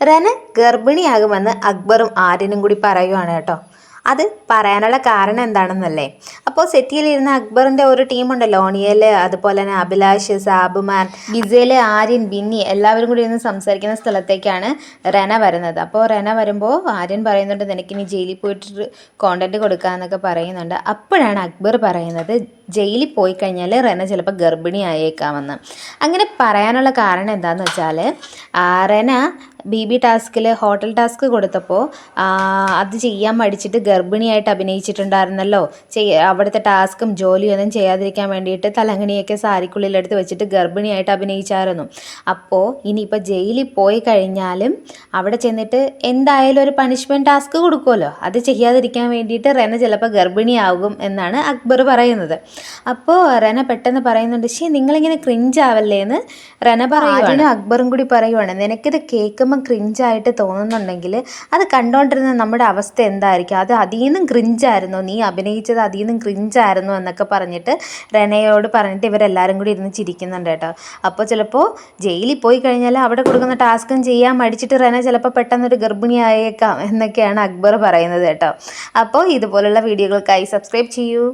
റന ഗർഭിണിയാകുമെന്ന് അക്ബറും ആര്യനും കൂടി പറയുവാണ് കേട്ടോ. അത് പറയാനുള്ള കാരണം എന്താണെന്നല്ലേ? അപ്പോൾ സെറ്റിയിലിരുന്ന അക്ബറിന്റെ ഒരു ടീമുണ്ടല്ലോ ഓണിയൽ അതുപോലെ തന്നെ അഭിലാഷ് സാബുമാൻ ഗിസേൽ ആര്യൻ ബിന്നി എല്ലാവരും കൂടി ഇരുന്ന് സംസാരിക്കുന്ന സ്ഥലത്തേക്കാണ് റന വരുന്നത്. അപ്പോൾ റന വരുമ്പോൾ ആര്യൻ പറയുന്നുണ്ട് നിനക്ക് നിനക്കിനി ജയിലിൽ പോയിട്ട് കോണ്ടന്റ് കൊടുക്കാമെന്നൊക്കെ പറയുന്നുണ്ട്. അപ്പോഴാണ് അക്ബർ പറയുന്നത് ജയിലിൽ പോയി കഴിഞ്ഞാൽ റന ചിലപ്പോൾ ഗർഭിണി ആയേക്കാമെന്ന് അങ്ങനെ പറയാനുള്ള കാരണം എന്താണെന്ന് വെച്ചാൽ റന ബി ബി ടാസ്കിൽ ഹോട്ടൽ ടാസ്ക് കൊടുത്തപ്പോൾ അത് ചെയ്യാൻ മടിച്ചിട്ട് ഗർഭിണിയായിട്ട് അഭിനയിച്ചിട്ടുണ്ടായിരുന്നല്ലോ. ചെയ്യ അവിടുത്തെ ടാസ്കും ജോലിയൊന്നും ചെയ്യാതിരിക്കാൻ വേണ്ടിയിട്ട് തലങ്ങണിയൊക്കെ സാരിക്കുള്ളിലെടുത്ത് വെച്ചിട്ട് ഗർഭിണിയായിട്ട് അഭിനയിച്ചായിരുന്നു. അപ്പോൾ ഇനിയിപ്പോൾ ജയിലിൽ പോയി കഴിഞ്ഞാലും അവിടെ ചെന്നിട്ട് എന്തായാലും ഒരു പണിഷ്മെന്റ് ടാസ്ക് കൊടുക്കുമല്ലോ അത് ചെയ്യാതിരിക്കാൻ വേണ്ടിയിട്ട് റെന ചിലപ്പോൾ ഗർഭിണിയാകും എന്നാണ് അക്ബർ പറയുന്നത്. അപ്പോൾ റെന പെട്ടെന്ന് പറയുന്നുണ്ട് ശേ നിങ്ങളിങ്ങനെ ക്രിഞ്ചാവല്ലേ എന്ന് റെന പറയുവാണ്. അക്ബറും കൂടി പറയുവാണ് നിനക്കിത് കേൾക്കുമ്പോൾ ക്രിഞ്ചായിട്ട് തോന്നുന്നുണ്ടെങ്കിൽ അത് കണ്ടുകൊണ്ടിരുന്ന നമ്മുടെ അവസ്ഥ എന്തായിരിക്കും? അത് അതിൽ നിന്നും ക്രിഞ്ചായിരുന്നു നീ അഭിനയിച്ചത് അതിൽ നിന്നും ക്രിഞ്ചായിരുന്നു എന്നൊക്കെ പറഞ്ഞിട്ട് റെനയോട് പറഞ്ഞിട്ട് ഇവരെല്ലാവരും കൂടി ഇരുന്ന് ചിരിക്കുന്നുണ്ട് കേട്ടോ. അപ്പോൾ ചിലപ്പോൾ ജയിലിൽ പോയി കഴിഞ്ഞാൽ അവിടെ കൊടുക്കുന്ന ടാസ്കും ചെയ്യാൻ മടിച്ചിട്ട് റെന ചിലപ്പോൾ പെട്ടെന്നൊരു ഗർഭിണിയായേക്കാം എന്നൊക്കെയാണ് അക്ബർ പറയുന്നത് കേട്ടോ. അപ്പോൾ ഇതുപോലുള്ള വീഡിയോകൾക്കായി സബ്സ്ക്രൈബ് ചെയ്യൂ.